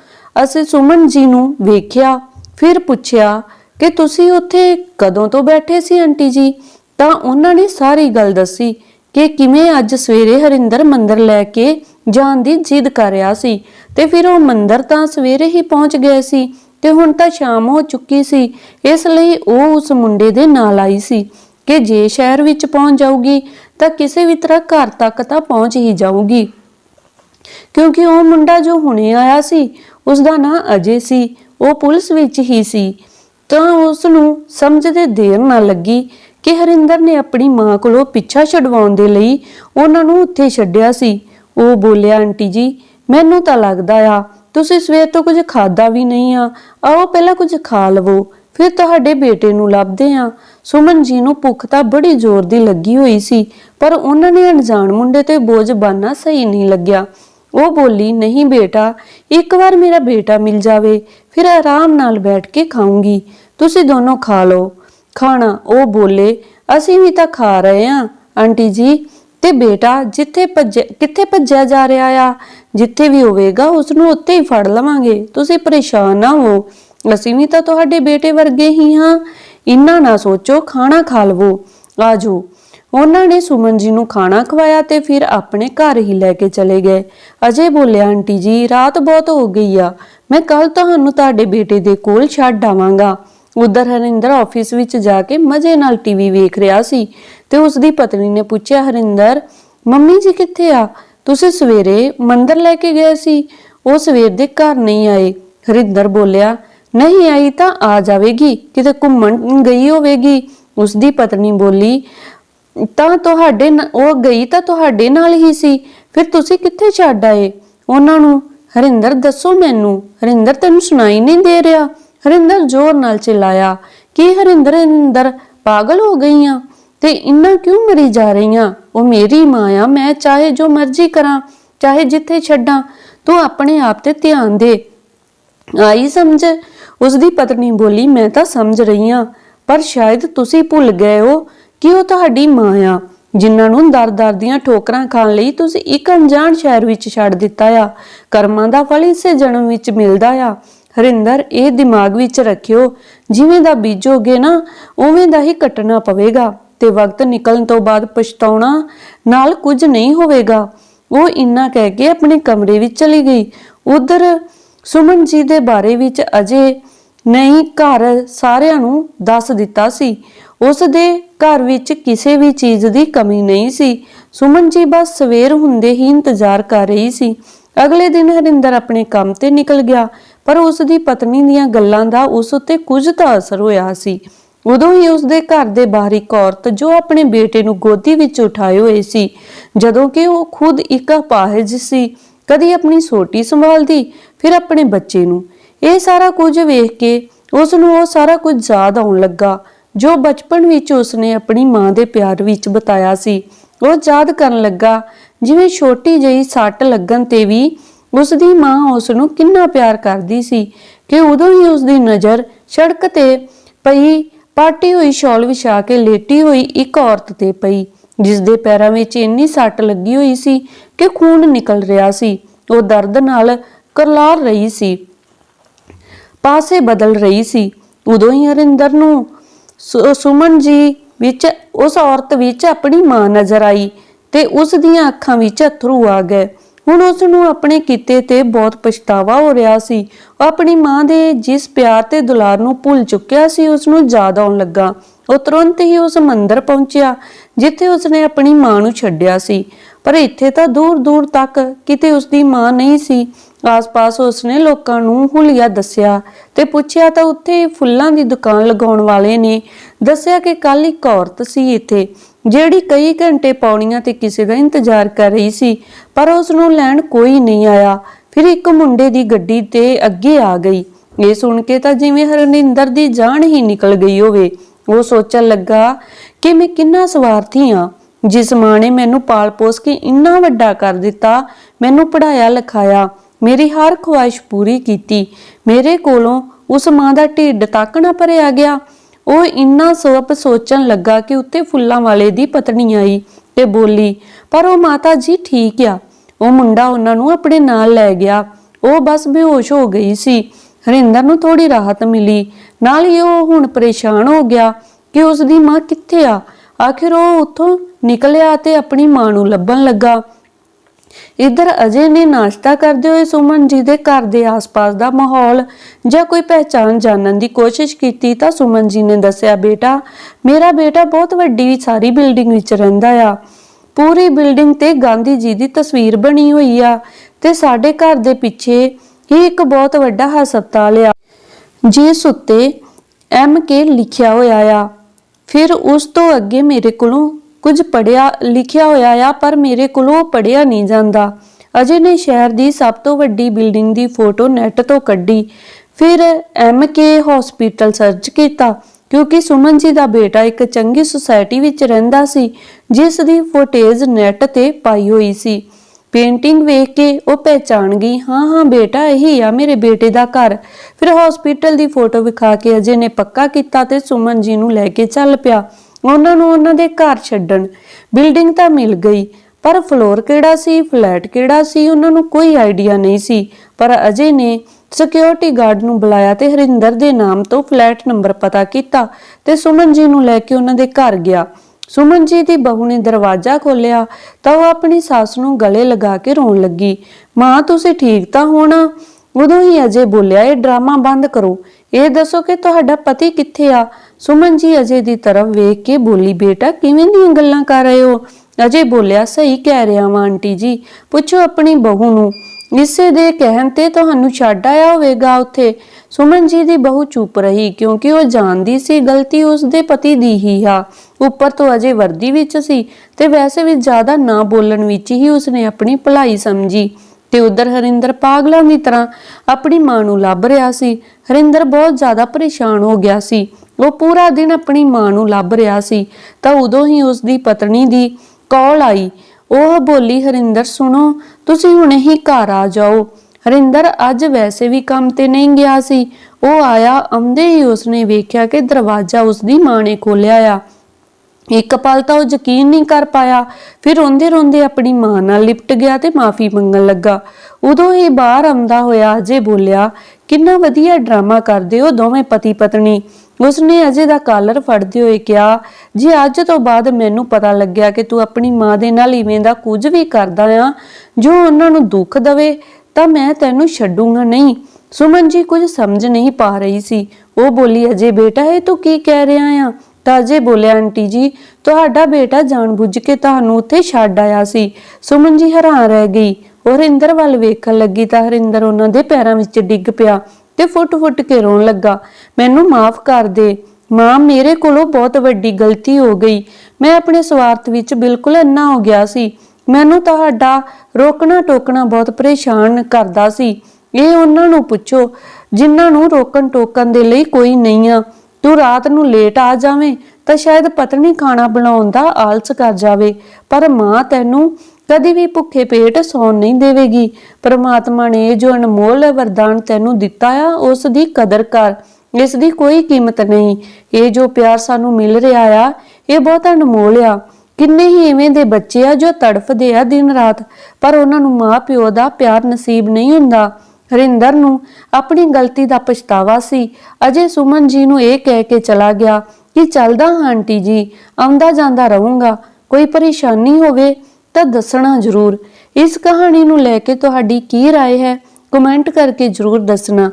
Speaker 1: ਅਸੀਂ ਸੁਮਨ ਜੀ ਨੂੰ ਵੇਖਿਆ, ਫਿਰ ਪੁੱਛਿਆ ਕਿ ਤੁਸੀਂ ਉੱਥੇ ਕਦੋਂ ਤੋਂ ਬੈਠੇ ਸੀ ਆਂਟੀ ਜੀ? ਤਾਂ ਉਹਨਾਂ ਨੇ ਸਾਰੀ ਗੱਲ ਦੱਸੀ ਕਿ ਕਿਵੇਂ ਅੱਜ ਸਵੇਰੇ ਹਰਿੰਦਰ ਮੰਦਰ ਲੈ ਕੇ ਜਾਣ ਦੀ ਜਿੱਦ ਕਰ ਰਿਹਾ ਸੀ ਤੇ ਫਿਰ ਉਹ ਮੰਦਰ ਤਾਂ ਸਵੇਰੇ ਹੀ ਪਹੁੰਚ ਗਏ ਸੀ ਤੇ ਹੁਣ ਤਾਂ ਸ਼ਾਮ ਹੋ ਚੁੱਕੀ ਸੀ। ਇਸ ਲਈ ਉਹ ਉਸ ਮੁੰਡੇ ਦੇ ਨਾਲ ਆਈ ਸੀ ਕਿ ਜੇ ਸ਼ਹਿਰ ਵਿੱਚ ਪਹੁੰਚ ਜਾਊਗੀ ਤਾਂ ਕਿਸੇ ਵੀ ਤਰ੍ਹਾਂ ਘਰ ਤੱਕ ਤਾਂ ਪਹੁੰਚ ਹੀ ਜਾਊਗੀ। ਕਿਉਂਕਿ ਉਹ ਮੁੰਡਾ ਜੋ ਹੁਣੇ ਆਇਆ ਸੀ ਉਸ ਦਾ ਨਾਂ ਅਜੇ ਸੀ, ਉਹ ਪੁਲਿਸ ਵਿੱਚ ਹੀ ਸੀ। ਤਾਂ ਉਸ ਨੂੰ ਸਮਝਦੇ ਦੇਰ ਨਾ ਲੱਗੀ ਕਿ ਹਰਿੰਦਰ ਨੇ ਆਪਣੀ ਮਾਂ ਕੋਲੋਂ ਪਿੱਛਾ ਛਡਵਾਉਣ ਦੇ ਲਈ ਉਹਨਾਂ ਨੂੰ ਉੱਥੇ ਛੱਡਿਆ ਸੀ। ਉਹ ਬੋਲਿਆ, ਆਂਟੀ ਜੀ, ਮੈਨੂੰ ਤਾਂ ਲੱਗਦਾ ਆ, ਤੁਸੀਂ ਸਵੇਰ ਤੋਂ ਕੁਝ ਖਾਦਾ ਵੀ ਨਹੀਂ ਆ। ਆਓ ਪਹਿਲਾਂ ਕੁਝ ਖਾ ਲਵੋ। ਫਿਰ ਤੁਹਾਡੇ ਬੇਟੇ ਨੂੰ ਲੱਭਦੇ ਆ। ਸੁਮਨ ਜੀ ਨੂੰ ਭੁੱਖ ਤਾਂ ਬੜੀ ਜ਼ੋਰ ਦੀ ਲੱਗੀ ਹੋਈ ਸੀ, ਪਰ ਉਹਨਾਂ ਨੇ ਅਣਜਾਣ ਮੁੰਡੇ ਤੇ ਬੋਝ ਬਾਨਾ ਸਹੀ ਨਹੀਂ ਲੱਗਿਆ। ਉਹ ਬੋਲੀ, ਨਹੀਂ ਬੇਟਾ, ਇੱਕ ਵਾਰ ਮੇਰਾ ਬੇਟਾ ਮਿਲ ਜਾਵੇ, ਫਿਰ ਆਰਾਮ ਨਾਲ ਬੈਠ ਕੇ ਖਾਉਂਗੀ ਤੁਸੀਂ ਦੋਨੋਂ ਖਾ ਲਓ। ਖਾਣਾ, ਉਹ ਬੋਲੇ, ਅਸੀਂ ਵੀ ਤਾਂ ਖਾ ਰਹੇ ਆ। ਆਂਟੀ ਜੀ ਤੇ ਬੇਟਾ ਜਿੱਥੇ ਭੱਜ ਕਿੱਥੇ ਭੱਜਿਆ ਜਾ ਰਿਹਾ ਆ? ਜਿੱਥੇ ਵੀ ਹੋਵੇਗਾ ਉਸ ਨੂੰ ਉੱਥੇ ਹੀ ਫੜ ਲਵਾਂਗੇ। ਤੁਸੀਂ ਪਰੇਸ਼ਾਨ ਨਾ ਹੋ। ਅਸੀਂ ਵੀ ਤਾਂ ਤੁਹਾਡੇ ਬੇਟੇ ਵਰਗੇ ਹੀ ਹਾਂ। ਇੰਨਾ ਨਾ ਸੋਚੋ, ਖਾਣਾ ਖਾ ਲਵੋ। ਆਜੋ। ਉਹਨਾਂ ਨੇ ਸੁਮਨ ਜੀ ਨੂੰ ਖਾਣਾ ਖਵਾਇਆ ਤੇ ਫਿਰ ਆਪਣੇ ਘਰ ਹੀ ਲੈ ਕੇ ਚਲੇ ਗਏ। ਅਜੇ ਬੋਲਿਆ, ਆਂਟੀ ਜੀ, ਰਾਤ ਬਹੁਤ ਹੋ ਗਈ ਆ। ਮੈਂ ਕੱਲ ਤੁਹਾਨੂੰ ਤੁਹਾਡੇ ਬੇਟੇ ਦੇ ਕੋਲ ਛੱਡ ਆਵਾਂਗਾ। ਉਧਰ ਹਰਿੰਦਰ ਆਫਿਸ ਵਿੱਚ ਜਾ ਕੇ ਮਜ਼ੇ ਨਾਲ ਟੀਵੀ ਵੇਖ ਰਿਹਾ ਸੀ ਤੇ ਉਸ ਦੀ ਪਤਨੀ ਨੇ ਪੁੱਛਿਆ, ਹਰਿੰਦਰ, ਮੰਮੀ ਜੀ ਕਿੱਥੇ ਆ? ਤੁਸੀਂ ਸਵੇਰੇ ਮੰਦਰ ਲੈ ਕੇ ਗਏ ਸੀ। ਉਹ ਸਵੇਰ ਦੇ ਘਰ ਨਹੀਂ ਆਏ। ਹਰਿੰਦਰ ਬੋਲਿਆ, ਨਹੀਂ ਆਈ ਤਾਂ ਆ ਜਾਵੇਗੀ, ਕਿਤੇ ਘੁੰਮਣ ਗਈ ਹੋਵੇਗੀ। ਉਸ ਦੀ ਪਤਨੀ ਬੋਲੀ, ਤਾਂ ਤੁਹਾਡੇ ਉਹ ਗਈ ਤਾਂ ਤੁਹਾਡੇ ਨਾਲ ਹੀ ਸੀ। ਫਿਰ ਤੁਸੀਂ ਕਿੱਥੇ ਛੱਡ ਆਏ? ਉਹਨਾਂ ਨੂੰ, ਹਰਿੰਦਰ, ਦੱਸੋ ਮੈਨੂੰ। ਹਰਿੰਦਰ ਤੈਨੂੰ ਸੁਣਾਈ ਨਹੀਂ ਦੇ ਰਿਹਾ। ਹਰਿੰਦਰ ਜ਼ੋਰ ਨਾਲ ਚਿল্লাਇਆ ਕਿ ਹਰਿੰਦਰ ਹਰਿੰਦਰ, ਪਾਗਲ ਹੋ ਗਈ ਆ ਤੇ ਇੰਨਾ ਕਿਉਂ ਮਰੀ ਜਾ ਰਹੀ ਆ ਉਹ ਮੇਰੀ ਮਾਂ ਆ, ਮੈਂ ਚਾਹੇ ਜੋ ਮਰਜ਼ੀ ਕਰਾਂ, ਚਾਹੇ ਜਿੱਥੇ ਛੱਡਾਂ, ਤੂੰ ਆਪਣੇ ਆਪ ਤੇ ਧਿਆਨ ਦੇ। ਆਈ ਸਮਝ? ਉਸ ਦੀ ਪਤਨੀ ਬੋਲੀ, ਮੈਂ ਤਾਂ ਸਮਝ ਰਹੀ ਆ, ਪਰ ਸ਼ਾਇਦ ਤੁਸੀਂ ਭੁੱਲ ਗਏ ਹੋ ਕਿ ਉਹ ਤੁਹਾਡੀ ਮਾਂ ਆ, ਜਿਨ੍ਹਾਂ ਨੂੰ ਦਰ-ਦਰ ਦੀਆਂ ਠੋਕਰਾਂ ਖਾਣ ਲਈ ਤੁਸੀਂ ਇੱਕ ਅਣਜਾਣ ਸ਼ਹਿਰ ਵਿੱਚ ਛੱਡ ਦਿੱਤਾ ਆ। ਕਰਮਾਂ ਦਾ ਫਲ ਇਸੇ ਜਨਮ ਵਿੱਚ ਮਿਲਦਾ ਆ। ਹਰਿੰਦਰ, ਇਹ ਦਿਮਾਗ ਵਿੱਚ ਰੱਖਿਓ, ਜਿਵੇਂ ਦਾ ਬੀਜੋਗੇ ਨਾ, ਉਵੇਂ ਦਾ ਹੀ ਕੱਟਣਾ ਪਵੇਗਾ ਤੇ ਵਕਤ ਨਿਕਲਣ ਤੋਂ ਬਾਅਦ ਪਛਤਾਉਣਾ ਨਾਲ ਕੁਝ ਨਹੀਂ ਹੋਵੇਗਾ। ਉਹ ਇੰਨਾ ਕਹਿ ਕੇ ਆਪਣੇ ਕਮਰੇ ਵਿੱਚ ਚਲੀ ਗਈ। ਉਧਰ ਸੁਮਨ ਜੀ ਦੇ ਬਾਰੇ ਵਿੱਚ ਅਜੇ ਨਹੀਂ ਘਰ ਸਾਰਿਆਂ ਨੂੰ ਦੱਸ ਦਿੱਤਾ ਸੀ। ਉਸ ਦੇ ਘਰ ਵਿੱਚ ਕਿਸੇ ਵੀ ਚੀਜ਼ ਦੀ ਕਮੀ ਨਹੀਂ ਸੀ। ਸੁਮਨ ਜੀ ਬਸ ਸਵੇਰ ਹੁੰਦੇ ਹੀ ਇੰਤਜ਼ਾਰ ਕਰ ਰਹੀ ਸੀ। ਅਗਲੇ ਦਿਨ ਹਰਿੰਦਰ ਆਪਣੇ ਕੰਮ ਤੇ ਨਿਕਲ ਗਿਆ। ਪਰ ਉਸ ਦੀ ਪਤਨੀ ਦੀਆਂ ਗੱਲਾਂ ਦਾ ਉਸ ਉੱਤੇ ਕੁਝ ਤਾਂ ਅਸਰ ਹੋਇਆ ਸੀ। ਉਦੋਂ ਹੀ ਉਸ ਦੇ ਘਰ ਦੇ ਬਾਹਰ ਇੱਕ ਔਰਤ ਜੋ ਆਪਣੇ ਬੇਟੇ ਨੂੰ ਗੋਦੀ ਵਿੱਚ ਉਠਾਏ ਹੋਏ ਸੀ, ਜਦੋਂ ਕਿ ਉਹ ਖੁਦ ਇੱਕ ਅਪਾਹਜ ਸੀ, ਕਦੀ ਆਪਣੀ ਸੋਟੀ ਸੰਭਾਲਦੀ, ਫਿਰ ਆਪਣੇ ਬੱਚੇ ਨੂੰ। ਇਹ ਸਾਰਾ ਕੁਝ ਵੇਖ ਕੇ ਉਸ ਨੂੰ ਉਹ ਸਾਰਾ ਕੁਝ ਯਾਦ ਆਉਣ ਲੱਗਾ, ਜੋ ਬਚਪਨ ਵਿੱਚ ਉਸਨੇ ਆਪਣੀ ਮਾਂ ਦੇ ਪਿਆਰ ਵਿੱਚ ਬਤਾਇਆ ਸੀ। ਉਹ ਯਾਦ ਕਰਨ ਲੱਗਾ, ਜਿਵੇਂ ਛੋਟੀ ਜਿਹੀ ਸੱਟ ਲੱਗਣ ਤੇ ਵੀ ਉਸ ਦੀ ਮਾਂ ਉਸ ਨੂੰ ਕਿੰਨਾ ਪਿਆਰ ਕਰਦੀ ਸੀ ਕਿ ਉਦੋਂ ਹੀ ਉਸ ਦੀ ਨਜ਼ਰ ਸੜਕ ਤੇ ਪਈ, ਪਾਟੀ ਹੋਈ, ਸ਼ਾਲ ਵਿਛਾ ਕੇ ਲੇਟੀ ਹੋਈ ਇੱਕ ਔਰਤ ਤੇ ਪਈ ਜਿਸ ਦੇ ਪੈਰਾਂ ਵਿੱਚ ਇੰਨੀ ਸੱਟ ਲੱਗੀ ਹੋਈ ਸੀ ਕਿ ਖੂਨ ਨਿਕਲ ਰਿਹਾ ਸੀ। ਉਹ ਦਰਦ ਨਾਲ ਕਰਲਾਰ ਰਹੀ ਸੀ, ਪਾਸੇ ਬਦਲ ਰਹੀ ਸੀ। ਉਦੋਂ ਹੀ ਹਰਿੰਦਰ ਨੂੰ ਸੁਮਨ ਜੀ ਵਿੱਚ, ਉਸ ਔਰਤ ਵਿੱਚ ਆਪਣੀ ਮਾਂ ਨਜ਼ਰ ਆਈ ਤੇ ਉਸ ਦੀਆਂ ਅੱਖਾਂ ਵਿੱਚ ਅਥਰੂ ਆ ਗਏ। ਹੁਣ ਉਸ ਨੂੰ ਆਪਣੇ ਕੀਤੇ ਤੇ ਬਹੁਤ ਪਛਤਾਵਾ ਹੋ ਰਿਹਾ ਸੀ। ਉਹ ਆਪਣੀ ਮਾਂ ਦੇ ਜਿਸ ਪਿਆਰ ਤੇ ਦੁਲਾਰ ਨੂੰ ਭੁੱਲ ਚੁੱਕਿਆ ਸੀ ਉਸ ਨੂੰ ਯਾਦ ਆਉਣ ਲੱਗਾ। ਉਹ ਤੁਰੰਤ ਹੀ ਉਸ ਮੰਦਰ ਪਹੁੰਚਿਆ, ਜਿੱਥੇ ਉਸਨੇ ਆਪਣੀ ਮਾਂ ਨੂੰ ਛੱਡਿਆ ਸੀ। ਪਰ ਇੱਥੇ ਤਾਂ ਦੂਰ ਦੂਰ ਤੱਕ ਕਿਤੇ ਉਸਦੀ ਮਾਂ ਨਹੀਂ ਸੀ। ਆਸ-ਪਾਸ ਉਸਨੇ ਲੋਕਾਂ ਨੂੰ ਹੁਲੀਆ ਦੱਸਿਆ ਤੇ ਪੁੱਛਿਆ, ਤਾਂ ਉੱਥੇ ਫੁੱਲਾਂ ਦੀ ਦੁਕਾਨ ਲਗਾਉਣ ਵਾਲੇ ਨੇ? ਦੱਸਿਆ ਕਿ ਕੱਲ ਇੱਕ ਔਰਤ ਸੀ ਇੱਥੇ। ਜਿਹੜੀ ਕਈ ਘੰਟੇ ਪੌੜੀਆਂ ਤੇ ਕਿਸੇ ਦਾ ਇੰਤਜ਼ਾਰ ਕਰ ਰਹੀ ਸੀ, ਪਰ ਉਸ ਨੂੰ ਲੈਣ ਕੋਈ ਨਹੀਂ ਆਇਆ। ਫਿਰ ਇੱਕ ਮੁੰਡੇ ਦੀ ਗੱਡੀ ਤੇ ਅੱਗੇ ਆ ਗਈ। ਇਹ ਸੁਣ ਕੇ ਤਾਂ ਜਿਵੇਂ ਹਰਨਿੰਦਰ ਦੀ ਜਾਨ ਹੀ ਨਿਕਲ ਗਈ ਹੋਵੇ, ਉਹ ਸੋਚਣ ਲੱਗਾ ਕਿ ਮੈਂ ਕਿੰਨਾ ਸਵਾਰਥੀ ਆ ਜਿਸ ਮਾਂ ਨੇ ਮੈਨੂੰ ਪਾਲ ਪੋਸ ਕੇ ਇੰਨਾ ਵੱਡਾ ਕਰ ਦਿੱਤਾ, ਮੈਨੂੰ ਪੜਾਇਆ ਲਿਖਾਇਆ, ਮੇਰੀ ਹਰ ਖੁਆਇਸ਼ ਪੂਰੀ ਕੀਤੀ। ਮੇਰੇ ਕੋਲੋਂ ਉਸ ਮਾਂ ਦਾ ਢਿੱਡ ਤੱਕ ਨਾ ਭਰਿਆ ਗਿਆ। ਉਹ ਇੰਨਾ ਸੋਪ ਸੋਚਣ ਲੱਗਾ ਕਿ ਉੱਤੇ ਫੁੱਲਾਂ ਵਾਲੇ ਦੀ ਪਤਨੀ ਆਈ ਤੇ ਬੋਲੀ, ਪਰ ਉਹ ਮਾਤਾ ਜੀ ਠੀਕ ਆ। ਉਹ ਮੁੰਡਾ ਉਹਨਾਂ ਨੂੰ ਆਪਣੇ ਨਾਲ ਲੈ ਗਿਆ। ਉਹ ਬਸ ਬੇਹੋਸ਼ ਹੋ ਗਈ ਸੀ। ਹਰਿੰਦਰ ਨੂੰ ਥੋੜੀ ਰਾਹਤ ਮਿਲੀ। ਨਾਲ ਹੀ ਉਹ ਹੁਣ ਪਰੇਸ਼ਾਨ ਹੋ ਗਿਆ ਕਿ ਉਸ ਦੀ ਮਾਂ ਕਿੱਥੇ ਆ? ਆਖਿਰ ਉਹ ਉੱਥੋਂ ਨਿਕਲਿਆ ਤੇ ਆਪਣੀ ਮਾਂ ਨੂੰ ਲੱਭਣ ਲੱਗਾ। ਇਧਰ ਅਜੇ ਨੇ ਨਾਸ਼ਤਾ ਕਰਦੇ ਹੋਏ ਸੁਮਨ ਜੀ ਦੇ ਘਰ ਦੇ ਆਸ-ਪਾਸ ਦਾ ਮਾਹੌਲ ਜਾਂ ਕੋਈ ਪਹਿਚਾਨ ਜਾਣਨ ਦੀ ਕੋਸ਼ਿਸ਼ ਕੀਤੀ ਤਾਂ ਸੁਮਨ ਜੀ ਨੇ ਦੱਸਿਆ, ਬੇਟਾ, ਮੇਰਾ ਬੇਟਾ ਬਹੁਤ ਵੱਡੀ ਸਾਰੀ ਬਿਲਡਿੰਗ ਵਿੱਚ ਰਹਿੰਦਾ ਆ। ਪੂਰੀ ਬਿਲਡਿੰਗ ਤੇ ਗਾਂਧੀ ਜੀ ਦੀ ਤਸਵੀਰ ਬਣੀ ਹੋਈ ਆ ਤੇ ਸਾਡੇ ਘਰ ਦੇ ਪਿੱਛੇ ਹੀ ਇੱਕ ਬਹੁਤ ਵੱਡਾ ਹਸਪਤਾਲ ਆ। ਜਿਸ ਉੱਤੇ ਐਮ ਕੇ ਲਿਖਿਆ ਹੋਇਆ ਆ। ਫਿਰ ਉਸ ਤੋਂ ਅੱਗੇ ਮੇਰੇ ਕੋਲੋਂ ਕੁਝ ਪੜਿਆ ਲਿਖਿਆ ਹੋਇਆ ਆ, ਪਰ ਮੇਰੇ ਕੋਲੋਂ ਉਹ ਪੜਿਆ ਨਹੀਂ ਜਾਂਦਾ। ਅਜੇ ਨੇ ਸ਼ਹਿਰ ਦੀ ਸਭ ਤੋਂ ਵੱਡੀ ਬਿਲਡਿੰਗ ਦੀ ਫੋਟੋ ਨੈਟ ਤੋਂ ਕੱਢੀ। ਫਿਰ ਐਮ ਕੇ ਹਸਪੀਟਲ ਸਰਚ ਕੀਤਾ, ਕਿਉਂਕਿ ਸੁਮਨ ਜੀ ਦਾ ਬੇਟਾ ਇੱਕ ਚੰਗੀ ਸੁਸਾਇਟੀ ਵਿੱਚ ਰਹਿੰਦਾ ਸੀ, ਜਿਸ ਦੀ ਫੋਟੇਜ ਨੈਟ ਤੇ ਪਾਈ ਹੋਈ ਸੀ। ਪੇਂਟਿੰਗ ਵੇਖ ਕੇ ਉਹ ਪਹਿਚਾਨ ਗਈ, ਹਾਂ ਹਾਂ, ਬੇਟਾ, ਇਹੀ ਆ, ਮੇਰੇ ਬੇਟੇ ਦਾ ਘਰ। ਫਿਰ ਹਸਪੀਟਲ ਦੀ ਫੋਟੋ ਵਿਖਾ ਕੇ ਅਜੇ ਨੇ ਪੱਕਾ ਕੀਤਾ ਤੇ ਸੁਮਨ ਜੀ ਨੂੰ ਲੈ ਕੇ ਚੱਲ ਪਿਆ। ਉਹਨਾਂ ਨੂੰ ਉਹਨਾਂ ਦੇ ਘਰ ਛੱਡਣ। ਬਿਲਡਿੰਗ ਤਾਂ ਮਿਲ ਗਈ, ਪਰ ਫਲੋਰ ਕਿਹੜਾ ਸੀ ਫਲੈਟ ਕਿਹੜਾ ਸੀ, ਉਹਨਾਂ ਨੂੰ ਕੋਈ ਆਈਡੀਆ ਨਹੀਂ ਸੀ। ਪਰ ਅਜੇ ਨੇ ਸਿਕਿਉਰਿਟੀ ਗਾਰਡ ਨੂੰ ਬੁਲਾਇਆ ਤੇ ਹਰਿੰਦਰ ਦੇ ਨਾਮ ਤੋਂ ਫਲੈਟ ਨੰਬਰ ਪਤਾ ਕੀਤਾ ਤੇ ਸੁਮਨ ਜੀ ਨੂੰ ਲੈ ਕੇ ਉਹਨਾਂ ਦੇ ਘਰ ਗਿਆ। ਸੁਮਨ ਜੀ ਦੀ ਬਹੂ ਨੇ ਦਰਵਾਜ਼ਾ ਖੋਲ੍ਹਿਆ ਤਾਂ ਉਹ ਆਪਣੀ ਸੱਸ ਨੂੰ ਗਲੇ ਲਗਾ ਕੇ ਰੋਣ ਲੱਗੀ। ਮਾਂ, ਤੁਸੀਂ ਠੀਕ ਤਾਂ ਹੋਣਾ? ਉਦੋਂ ਹੀ ਅਜੇ ਬੋਲਿਆ, ਇਹ ਡਰਾਮਾ ਬੰਦ ਕਰੋ। ਇਹ ਦੱਸੋ ਕਿ ਤੁਹਾਡਾ ਪਤੀ ਕਿੱਥੇ ਆ? ਸੁਮਨ ਜੀ ਅਜੇ ਦੀ ਤਰਫ ਵੇਖ ਕੇ ਬੋਲੀ, ਬੇਟਾ, ਕਿਵੇਂ ਦੀਆਂ ਗੱਲਾਂ ਕਰ ਰਹੇ ਹੋ? ਅਜੇ ਬੋਲਿਆ, ਸਹੀ ਕਹਿ ਰਿਹਾ ਵਾਂ, ਆਂਟੀ ਜੀ। ਪੁੱਛੋ ਆਪਣੀ ਬਹੂ ਨੂੰ। ਇਸੇ ਦੇ ਕਹਿਣ ਤੇ ਤੁਹਾਨੂੰ ਛੱਡ ਆਇਆ ਹੋਵੇਗਾ ਉੱਥੇ? ਸੁਮਨ ਜੀ ਦੀ ਬਹੂ ਚੁੱਪ ਰਹੀ, ਕਿਉਂਕਿ ਉਹ ਜਾਣਦੀ ਸੀ ਗਲਤੀ ਉਸ ਦੇ ਪਤੀ ਦੀ ਹੀ ਆ। ਉੱਪਰ ਤੋਂ ਅਜੇ ਵਰਦੀ ਵਿੱਚ ਸੀ ਤੇ ਵੈਸੇ ਵੀ ਜ਼ਿਆਦਾ ਨਾ ਬੋਲਣ ਵਿੱਚ ਹੀ ਉਸਨੇ ਆਪਣੀ ਭਲਾਈ ਸਮਝੀ। ਤੇ ਉਧਰ ਹਰਿੰਦਰ ਪਾਗਲਾਂ ਦੀ ਤਰ੍ਹਾਂ ਆਪਣੀ ਮਾਂ ਨੂੰ ਲੱਭ ਰਿਹਾ ਸੀ। ਹਰਿੰਦਰ ਬਹੁਤ ਜ਼ਿਆਦਾ ਪਰੇਸ਼ਾਨ ਹੋ ਗਿਆ ਸੀ। ਉਹ ਪੂਰਾ ਦਿਨ ਆਪਣੀ ਮਾਂ ਨੂੰ ਲੱਭ ਰਿਹਾ ਸੀ। ਤਾਂ ਉਦੋਂ ਹੀ ਉਸ ਦੀ ਪਤਨੀ ਦੀ ਕਾਲ ਆਈ। ਉਹ ਬੋਲੀ, ਹਰਿੰਦਰ, ਸੁਣੋ, ਤੁਸੀਂ ਹੁਣੇ ਹੀ ਘਰ ਆ ਜਾਓ। ਹਰਿੰਦਰ ਅੱਜ ਵੈਸੇ ਵੀ ਕੰਮ ਤੇ ਨਹੀਂ ਗਿਆ ਸੀ। ਉਹ ਆਇਆ, ਆਉਂਦੇ ਹੀ ਉਸਨੇ ਵੇਖਿਆ ਕਿ ਦਰਵਾਜ਼ਾ ਉਸਦੀ ਮਾਂ ਨੇ ਖੋਲ੍ਹਿਆ ਆ। ਇੱਕ ਪਲ ਤਾਂ ਉਹ ਯਕੀਨ ਨਹੀਂ ਕਰ ਪਾਇਆ। ਫਿਰ ਰੋਂਦੇ ਰੋਂਦੇ ਆਪਣੀ ਮਾਂ ਨਾਲ ਲਿਪਟ ਗਿਆ ਤੇ ਮਾਫੀ ਮੰਗਣ ਲੱਗਾ। ਉਦੋਂ ਹੀ ਬਾਹਰ ਆਉਂਦਾ ਹੋਇਆ ਅਜੇ ਬੋਲਿਆ, ਕਿੰਨਾ ਵਧੀਆ ਡਰਾਮਾ ਕਰਦੇ ਹੋ ਦੋਵੇਂ ਪਤੀ ਪਤਨੀ। ਉਸਨੇ ਅਜੇ ਦਾ ਕਾਲਰ ਫੜਦੇ ਹੋਏ ਕਿਹਾ, ਜੀ ਅੱਜ ਤੋਂ ਬਾਅਦ ਮੈਨੂੰ ਪਤਾ ਲੱਗਿਆ ਕਿ ਤੂੰ ਆਪਣੀ ਮਾਂ ਦੇ ਨਾਲ ਇਵੇਂ ਦਾ ਕੁਝ ਵੀ ਕਰਦਾ ਆ, ਜੋ ਉਹਨਾਂ ਨੂੰ ਦੁੱਖ ਦਵੇ, ਤਾਂ ਮੈਂ ਤੈਨੂੰ ਛੱਡੂੰਗਾ ਨਹੀਂ। ਸੁਮਨ ਜੀ ਕੁਝ ਸਮਝ ਨਹੀਂ ਪਾ ਰਹੀ ਸੀ। ਉਹ ਬੋਲੀ, ਅਜੇ ਬੇਟਾ, ਇਹ ਤੂੰ ਕੀ ਕਹਿ ਰਿਹਾ ਆ? ਤਾਂ ਅਜੇ ਬੋਲਿਆ, ਆਂਟੀ ਜੀ, ਤੁਹਾਡਾ ਬੇਟਾ ਜਾਣਬੁੱਝ ਕੇ ਤੁਹਾਨੂੰ ਉੱਥੇ ਛੱਡ ਆਇਆ ਸੀ। ਸੁਮਨ ਜੀ ਹੈਰਾਨ ਰਹਿ ਗਈ। ਉਹ ਹਰਿੰਦਰ ਵੱਲ ਵੇਖਣ ਲੱਗੀ ਤਾਂ ਹਰਿੰਦਰ ਉਹਨਾਂ ਦੇ ਪੈਰਾਂ ਵਿੱਚ ਡਿੱਗ ਪਿਆ ਤੇ ਫੁੱਟ-ਫੁੱਟ ਕੇ ਰੋਣ ਲੱਗਾ। ਮੈਨੂੰ ਮਾਫ ਕਰ ਦੇ। ਮਾਂ ਮੇਰੇ ਕੋਲੋਂ ਬਹੁਤ ਵੱਡੀ ਗਲਤੀ ਹੋ ਗਈ। ਮੈਂ ਆਪਣੇ ਸਵਾਰਥ ਵਿੱਚ ਬਿਲਕੁਲ ਅੰਨਾ ਹੋ ਗਿਆ ਸੀ। ਮੈਨੂੰ ਤੁਹਾਡਾ ਰੋਕਣਾ ਟੋਕਣਾ ਬਹੁਤ ਪਰੇਸ਼ਾਨ ਕਰਦਾ ਸੀ। ਇਹ ਉਹਨਾਂ ਨੂੰ ਪੁੱਛੋ, ਜਿਨ੍ਹਾਂ ਨੂੰ ਰੋਕਣ ਟੋਕਣ ਦੇ ਲਈ ਕੋਈ ਨਹੀਂ ਆ। ਤੂੰ ਰਾਤ ਨੂੰ ਲੇਟ ਆ ਜਾਵੇਂ ਤਾਂ ਸ਼ਾਇਦ ਪਤਨੀ ਖਾਣਾ ਬਣਾਉਣ ਦਾ ਆਲਸ ਕਰ ਜਾਵੇ। ਪਰ ਮਾਂ ਤੈਨੂੰ ਕਦੀ ਵੀ ਭੁੱਖੇ ਪੇਟ ਸੌਣ ਨਹੀਂ ਦੇਵੇਗੀ। ਪਰਮਾਤਮਾ ਨੇ ਜੋ ਅਨਮੋਲ ਵਰਦਾਨ ਤੈਨੂੰ ਦਿੱਤਾ ਆ ਉਸ ਦੀ ਕਦਰ ਕਰ। ਇਸ ਦੀ ਕੋਈ ਕੀਮਤ ਨਹੀਂ। ਇਹ ਜੋ ਪਿਆਰ ਸਾਨੂੰ ਮਿਲ ਰਿਹਾ ਆ, ਇਹ ਬਹੁਤ ਅਨਮੋਲ ਆ। ਕਿੰਨੇ ਹੀ ਐਵੇਂ ਦੇ ਬੱਚੇ ਆ ਜੋ ਤੜਫਦੇ ਆ ਦਿਨ ਰਾਤ, ਪਰ ਉਹਨਾਂ ਨੂੰ ਮਾਂ ਪਿਓ ਦਾ ਪਿਆਰ ਨਸੀਬ ਨਹੀਂ ਹੁੰਦਾ। ਹਰਿੰਦਰ ਨੂੰ ਆਪਣੀ ਗਲਤੀ ਦਾ ਪਛਤਾਵਾ ਸੀ ਅਜੇ ਸੁਮਨ ਜੀ ਨੂੰ ਇਹ ਕਹਿ ਕੇ ਚਲਾ ਗਿਆ ਕਿ ਚੱਲਦਾ ਹਾਂ ਆਂਟੀ ਜੀ ਆਉਂਦਾ ਜਾਂਦਾ ਰਹੂੰਗਾ ਕੋਈ ਪਰੇਸ਼ਾਨੀ ਹੋਵੇ ਤਾਂ ਦੱਸਣਾ ਜ਼ਰੂਰ ਇਸ ਕਹਾਣੀ ਨੂੰ ਲੈ ਕੇ ਤੁਹਾਡੀ ਕੀ رائے ਹੈ ਕਮੈਂਟ ਕਰਕੇ ਜ਼ਰੂਰ ਦੱਸਣਾ